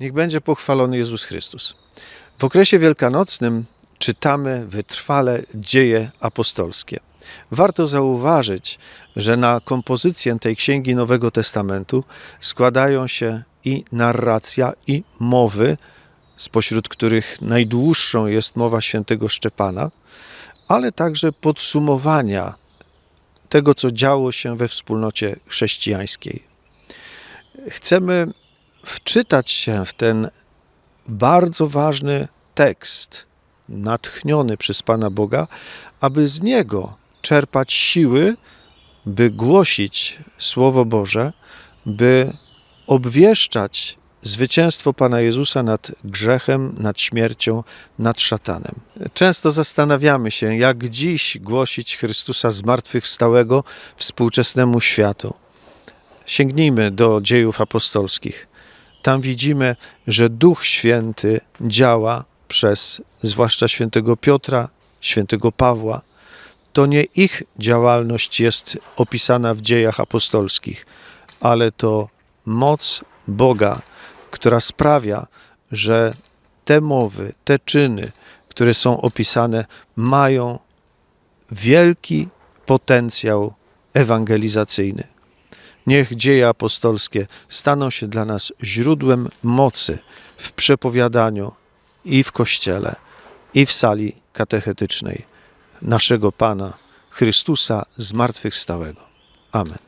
Niech będzie pochwalony Jezus Chrystus. W okresie wielkanocnym czytamy wytrwale dzieje apostolskie. Warto zauważyć, że na kompozycję tej księgi Nowego Testamentu składają się i narracja, i mowy, spośród których najdłuższą jest mowa świętego Szczepana, ale także podsumowania tego, co działo się we wspólnocie chrześcijańskiej. Chcemy wczytać się w ten bardzo ważny tekst, natchniony przez Pana Boga, aby z niego czerpać siły, by głosić Słowo Boże, by obwieszczać zwycięstwo Pana Jezusa nad grzechem, nad śmiercią, nad szatanem. Często zastanawiamy się, jak dziś głosić Chrystusa zmartwychwstałego współczesnemu światu. Sięgnijmy do dziejów apostolskich. Tam widzimy, że Duch Święty działa przez zwłaszcza świętego Piotra, świętego Pawła. To nie ich działalność jest opisana w dziejach apostolskich, ale to moc Boga, która sprawia, że te mowy, te czyny, które są opisane, mają wielki potencjał ewangelizacyjny. Niech dzieje apostolskie staną się dla nas źródłem mocy w przepowiadaniu i w kościele, i w sali katechetycznej naszego Pana Chrystusa zmartwychwstałego. Amen.